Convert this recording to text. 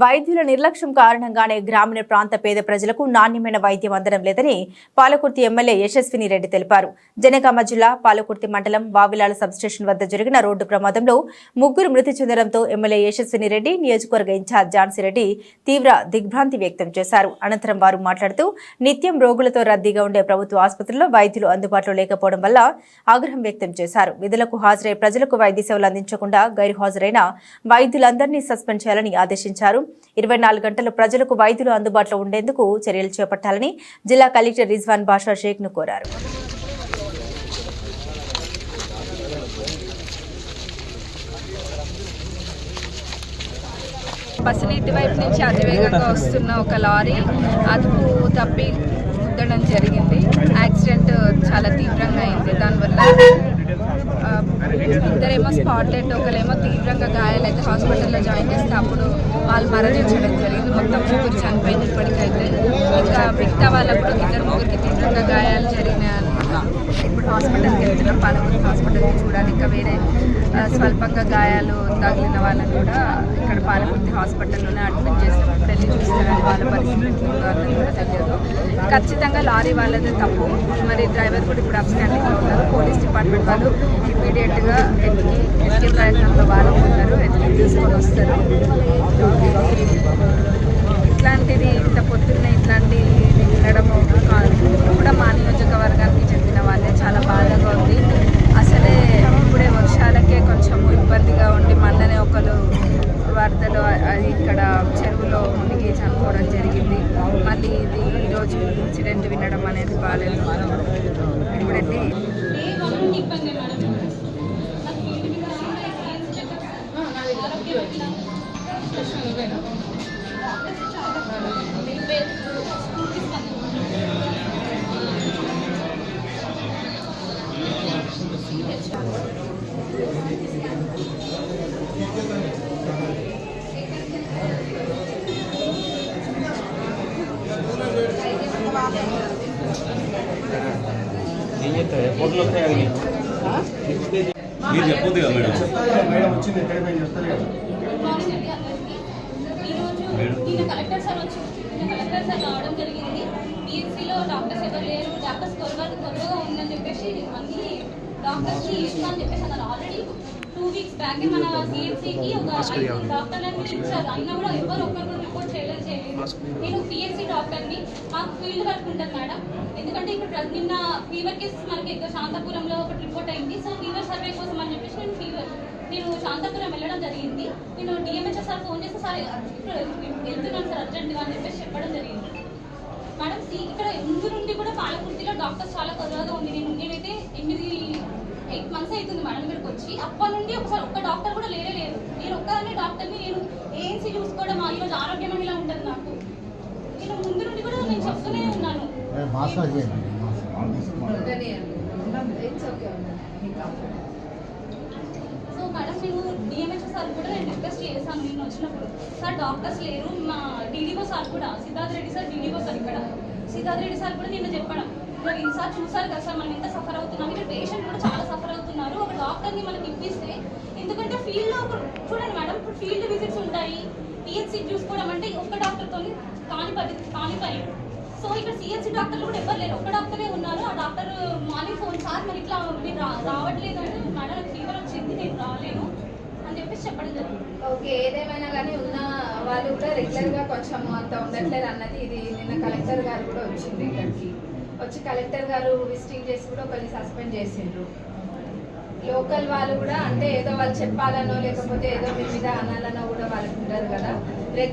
వైద్యుల నిర్లక్ష్యం కారణంగానే గ్రామీణ ప్రాంత పేద ప్రజలకు నాణ్యమైన వైద్యం అందడం లేదని పాలకుర్తి ఎమ్మెల్యే యశస్విని రెడ్డి తెలిపారు. జనగామ జిల్లా పాలకుర్తి మండలం వావిలాల సబ్స్టేషన్ వద్ద జరిగిన రోడ్డు ప్రమాదంలో ముగ్గురు మృతి చెందడంతో ఎమ్మెల్యే యశస్విని రెడ్డి నియోజకవర్గ ఇన్ఛార్జ్ ఝాన్సీ రెడ్డి తీవ్ర దిగ్భ్రాంతి వ్యక్తం చేశారు. అనంతరం వారు మాట్లాడుతూ నిత్యం రోగులతో రద్దీగా ఉండే ప్రభుత్వ ఆసుపత్రుల్లో వైద్యులు అందుబాటులో లేకపోవడం వల్ల ఆగ్రహం వ్యక్తం చేశారు. విధులకు హాజరై ప్రజలకు వైద్య సేవలు అందించకుండా గైర్హాజరైన వైద్యులందరినీ సస్పెండ్ చేయాలని ఆదేశించారు. ఇరవై నాలుగు గంటలు ప్రజలకు వైద్యులు అందుబాటులో ఉండేందుకు చర్యలు చేపట్టాలని జిల్లా కలెక్టర్ రిజ్వాన్ బాషా షేక్ను కోరారు. పసినీటి వైపు నుంచి అతివేగంగా వస్తున్న ఒక లారీ అదుపు తప్పి ముద్దడం జరిగింది. యాక్సిడెంట్ చాలా తీవ్రంగా అయింది. దానివల్ల ఇద్దరేమో స్పాట్ డెడ్ ఒకరేమో తీవ్రంగా గాయాలైతే హాస్పిటల్లో జాయిన్ చేస్తే అప్పుడు వాళ్ళు మరణించడం జరిగింది. మొత్తం ముగ్గురు చనిపోయింది ఇప్పటికైతే. ఇంకా మిగతా వాళ్ళకు కూడా ఇద్దరు ముగ్గురికి తీవ్రంగా గాయాలు జరిగినాయి అనమాట ఇప్పుడు హాస్పిటల్కి వెళ్తున్నాం. పలువురు హాస్పిటల్కి చూడాలి. ఇంకా వేరే స్వల్పంగా గాయాలు తగిలిన వాళ్ళని కూడా ఇక్కడ పాలకుర్తి హాస్పిటల్లోనే అడ్మిట్ చేసి పెళ్ళి చూస్తున్నారు వాళ్ళ పరిస్థితి కూడా తెలియదు. ఖచ్చితంగా లారీ వాళ్ళదే తప్పు. మరి డ్రైవర్ కూడా ఇప్పుడు అబ్స్టాండింగ్లో ఉన్నారు పోలీస్ డిపార్ట్మెంట్ వాళ్ళు ఇమీడియట్గా ఎత్తికి ఎత్తికే ప్రయత్నంలో వాళ్ళు ఉంటారు. ఎత్తికి తీసుకొని వస్తారు. ఇట్లాంటిది ఇంత పొద్దున్న ఇట్లాంటిది వినడం కాదు. కూడా మా నియోజకవర్గానికి చెందిన వాళ్ళే. చాలా బాధగా ఉంది. అసలే ఇప్పుడే వర్షాలకే కొంచెం ఇబ్బందిగా ఉండి మళ్ళనే ఒకరు వరదలు అది ఇక్కడ చెరువులో మునిగి చనిపోవడం జరిగింది. మళ్ళీ ఇది ఈరోజు ఇన్సిడెంట్ వినడం అనేది బాగాలేదు మీరు చెప్పొద్దు కదా మేడం మేడం వచ్చింది ఎక్కడ పోయి చెప్తారు కదా కలెక్టర్ సార్ వచ్చి కలెక్టర్ సార్ రావడం జరిగింది డాక్టర్స్ ఎవరు లేరు డాక్టర్స్ కొరగా ఉందని చెప్పేసి మళ్ళీ డాక్టర్స్ని ఇస్తా అని చెప్పేసి అన్నారు ఆల్రెడీ టూ వీక్స్ బ్యాక్ మన సిఎంసికి ఒక డాక్టర్లను పిలిచారు. అయినా కూడా ఎవరు ఒక్కరు రిపోర్ట్ చేయలేదు. చేయలేదు నేను పిహెచ్సి డాక్టర్ని. మాకు ఫీల్డ్ వర్క్ ఉంటుంది మేడం ఎందుకంటే ఇప్పుడు నిన్న ఫీవర్ కేసెస్ మనకి ఇక్కడ శాంతపురంలో ఒకటి రిపోర్ట్ అయింది. సో ఫీవర్ సర్వే కోసం అని చెప్పేసి నేను ఫీవర్ నేను శాంతపురం వెళ్ళడం జరిగింది. నేను డిఎంహెచ్ఎస్ సార్ ఫోన్ చేస్తే సార్ ఇప్పుడు వెళ్తున్నాను సార్ అర్జెంట్గా అని చెప్పేసి చెప్పడం జరిగింది. మేడం ఇక్కడ ముందు నుండి కూడా పాలకుర్తిలో డాక్టర్స్ చాలా కొద్దిగా ఉంది. నేను నేనైతే ఎనిమిది ఎయిట్ మంత్స్ అవుతుంది మేడం ఇక్కడికి వచ్చి. అప్పటి నుండి ఒకసారి ఒక్క డాక్టర్ కూడా లేనే లేదు. నేను ఒక్కదాన్ని డాక్టర్ని నేను ఏఎన్సీ చూసుకోవడం ఆ ఈరోజు ఆరోగ్యం ఇలా ఉంటుంది నాకు? నేను ముందు నుండి కూడా నేను చెప్తూనే ఉన్నాను. సో మేడం నేను డిఎంహెచ్ సార్ కూడా నేను రిక్వెస్ట్ చేశాను. నేను వచ్చినప్పుడు సార్ డాక్టర్స్ లేరు. మా డీడీఓ సార్ కూడా Siddharth Reddy sir DDO sir ఇక్కడ. సిద్ధార్థ్ రెడ్డి సార్ కూడా నిన్న చెప్పడం. మరి ఈసారి చూసారు కదా సార్ మనం ఎంత సఫర్ అవుతున్నాం. ఇక్కడ పేషెంట్ కూడా చాలా సఫర్ అవుతున్నారు. ఒక డాక్టర్ని మనకి ఇప్పిస్తే ఎందుకంటే ఫీల్డ్లో చూడండి మేడం ఇప్పుడు ఫీల్డ్ విజిట్స్ ఉంటాయి. పిహెచ్సి చూసుకోవడం అంటే ఒక్క డాక్టర్తో కాని పని కాని పని. సో ఇక్కడ సిహెచ్సి డాక్టర్లు కూడా ఎవరు లేరు. ఒక్క డాక్టరే ఉన్నారు. ఆ డాక్టర్ మార్నింగ్ ఫోన్ సార్ మరి ఇట్లా మీరు రావట్లేదు అంటే మేడం నాకు ఫీవర్ వచ్చింది నేను రాలేను. అని చెప్పేసి చెప్పడం జరిగింది. ఓకే ఏదేమైనా కానీ ఉన్న వాళ్ళు కూడా రెగ్యులర్గా కొంచెం అంత ఉండట్లేదు అన్నది ఇది నిన్న కలెక్టర్ గారు కూడా వచ్చింది. ఇక్కడికి వచ్చి కలెక్టర్ గారు విజిటింగ్ చేసి కూడా ఒకరిని సస్పెండ్ చేసిండ్రు. లోకల్ వాళ్ళు కూడా అంటే ఏదో వాళ్ళు చెప్పాలనో లేకపోతే ఏదో మీ మీద అనాలనో కూడా వాళ్ళకి ఉంటారు కదా. రెగ్యులర్